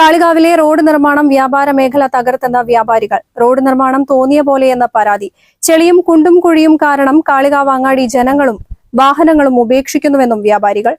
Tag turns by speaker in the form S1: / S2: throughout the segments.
S1: കാളികാവിലെ road നിർമ്മാണം വ്യാപാര മേഖല തകർത്തെന്ന വ്യാപാരികൾ. റോഡ് നിർമ്മാണം തോന്നിയ പോലെയെന്ന പരാതി. ചെളിയും കുണ്ടും കുഴിയും കാരണം കാളികാവ് അങ്ങാടി ജനങ്ങളും വാഹനങ്ങളും ഉപേക്ഷിക്കുന്നുവെന്നും വ്യാപാരികൾ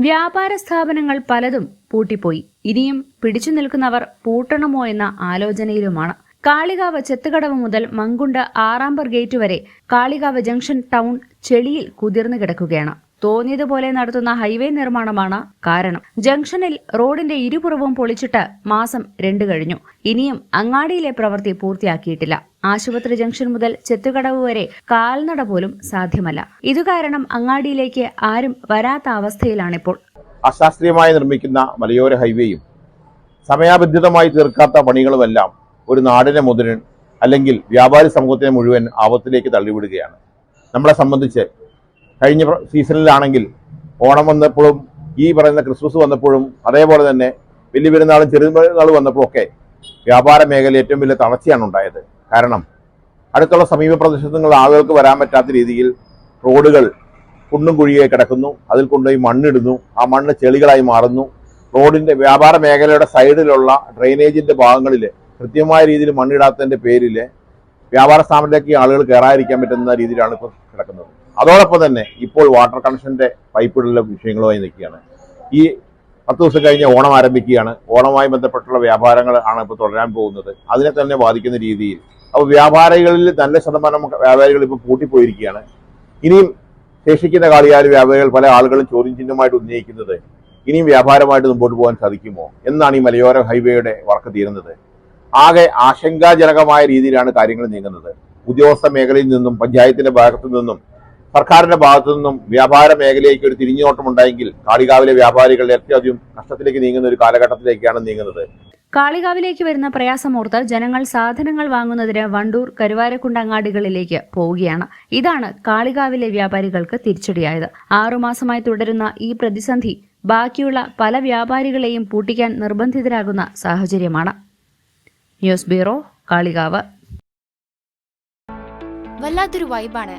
S2: വ്യാപാര സ്ഥാപനങ്ങൾ പലതും പൂട്ടിപ്പോയി. ഇനിയും പിടിച്ചു നിൽക്കുന്നവർ പൂട്ടണമോ എന്ന ആലോചനയിലുമാണ്. കാളികാവ് ചെത്തുകടവ് മുതൽ മങ്കുണ്ട് ആറാമ്പർ ഗേറ്റ് വരെ കാളികാവ് ജംഗ്ഷൻ ടൗൺ ചെളിയിൽ കുതിർന്നു കിടക്കുകയാണ്. തോന്നിയതുപോലെ നടത്തുന്ന ഹൈവേ നിർമ്മാണമാണ് കാരണം. ജംഗ്ഷനിൽ റോഡിന്റെ ഇരുപുറവും പൊളിച്ചിട്ട് മാസം രണ്ട് കഴിഞ്ഞു. ഇനിയും അങ്ങാടിയിലെ പ്രവൃത്തി പൂർത്തിയാക്കിയിട്ടില്ല. ആശുപത്രി ജംഗ്ഷൻ മുതൽ ചെത്തുകടവ് വരെ കാൽനട പോലും സാധ്യമല്ല. ഇതുകാരണം അങ്ങാടിയിലേക്ക് ആരും വരാത്ത അവസ്ഥയിലാണിപ്പോൾ.
S3: അശാസ്ത്രീയമായി നിർമ്മിക്കുന്ന മലയോര ഹൈവേയും സമയബന്ധിതമായി തീർക്കാത്ത പണികളുമെല്ലാം ഒരു നാടിനെ മുതിരൻ അല്ലെങ്കിൽ വ്യാപാരി സമൂഹത്തിനെ മുഴുവൻ ആപത്തിലേക്ക് തള്ളിവിടുകയാണ്. നമ്മളെ സംബന്ധിച്ച് കഴിഞ്ഞ സീസണിലാണെങ്കിൽ ഓണം വന്നപ്പോഴും ഈ പറയുന്ന ക്രിസ്മസ് വന്നപ്പോഴും അതേപോലെ തന്നെ വലിയ പെരുന്നാളും ചെറിയ പെരുന്നാളും വന്നപ്പോഴൊക്കെ വ്യാപാര മേഖല ഏറ്റവും വലിയ തളർച്ചയാണ് ഉണ്ടായത്. കാരണം അടുത്തുള്ള സമീപ പ്രദേശത്തുള്ള ആളുകൾക്ക് വരാൻ പറ്റാത്ത രീതിയിൽ റോഡുകൾ കുണ്ടും കുഴിയായി കിടക്കുന്നു. അതിൽ കൊണ്ടുപോയി മണ്ണിടുന്നു. ആ മണ്ണ് ചെളികളായി മാറുന്നു. റോഡിന്റെ വ്യാപാര മേഖലയുടെ സൈഡിലുള്ള ഡ്രെയിനേജിന്റെ ഭാഗങ്ങളിൽ കൃത്യമായ രീതിയിൽ മണ്ണിടാത്തതിന്റെ പേരിൽ വ്യാപാര സ്ഥാപനത്തിലേക്ക് ആളുകൾ കയറാതിരിക്കാൻ പറ്റുന്ന രീതിയിലാണ് ഇപ്പോൾ കിടക്കുന്നത്. അതോടൊപ്പം തന്നെ ഇപ്പോൾ വാട്ടർ കണക്ഷന്റെ പൈപ്പിടലിലെ വിഷയങ്ങളുമായി നിൽക്കുകയാണ്. ഈ പത്ത് ദിവസം കഴിഞ്ഞ് ഓണം ആരംഭിക്കുകയാണ്. ഓണവുമായി ബന്ധപ്പെട്ടുള്ള വ്യാപാരങ്ങൾ ആണ് ഇപ്പോൾ തുടരാൻ പോകുന്നത്. അതിനെ തന്നെ ബാധിക്കുന്ന രീതിയിൽ. അപ്പോൾ വ്യാപാരികളിൽ നല്ല ശതമാനം വ്യാപാരികൾ ഇപ്പോൾ പൂട്ടിപ്പോയിരിക്കുകയാണ്. ഇനിയും ശേഷിക്കുന്ന കാളിയാൽ വ്യാപാരികൾ പല ആളുകളും ചോദ്യം ചിഹ്നമായിട്ട് ഉന്നയിക്കുന്നത് ഇനിയും വ്യാപാരമായിട്ട് മുമ്പോട്ട് പോകാൻ സാധിക്കുമോ എന്നാണ് ഈ മലയോര ഹൈവേയുടെ വർക്ക് തീരുന്നത്. ആകെ ആശങ്കാജനകമായ രീതിയിലാണ് കാര്യങ്ങൾ നീങ്ങുന്നത്. ഉദ്യോഗസ്ഥ മേഖലയിൽ നിന്നും പഞ്ചായത്തിന്റെ ഭാഗത്തു നിന്നും സർക്കാരിന്റെ ഭാഗത്തു നിന്നും വ്യാപാര മേഖലയിലേക്ക് ഒരു തിരിഞ്ഞോട്ടം ഉണ്ടായെങ്കിൽ കാളികാവിലെ വ്യാപാരികൾ ഏറ്റവും കഷ്ടത്തിലേക്ക് നീങ്ങുന്ന ഒരു കാലഘട്ടത്തിലേക്കാണ് നീങ്ങുന്നത്.
S2: കാളികാവിലേക്ക് വരുന്ന പ്രയാസമോർത്ത് ജനങ്ങൾ സാധനങ്ങൾ വാങ്ങുന്നതിന് വണ്ടൂർ കരുവാരക്കുണ്ടങ്ങാടികളിലേക്ക് പോവുകയാണ്. ഇതാണ് കാളികാവിലെ വ്യാപാരികൾക്ക് തിരിച്ചടിയായത്. ആറുമാസമായി തുടരുന്ന ഈ പ്രതിസന്ധി ബാക്കിയുള്ള പല വ്യാപാരികളെയും പൂട്ടിക്കാൻ നിർബന്ധിതരാകുന്ന സാഹചര്യമാണ്. News bureau Kalikavu.
S4: വല്ലാത്തൊരു വൈബാണ്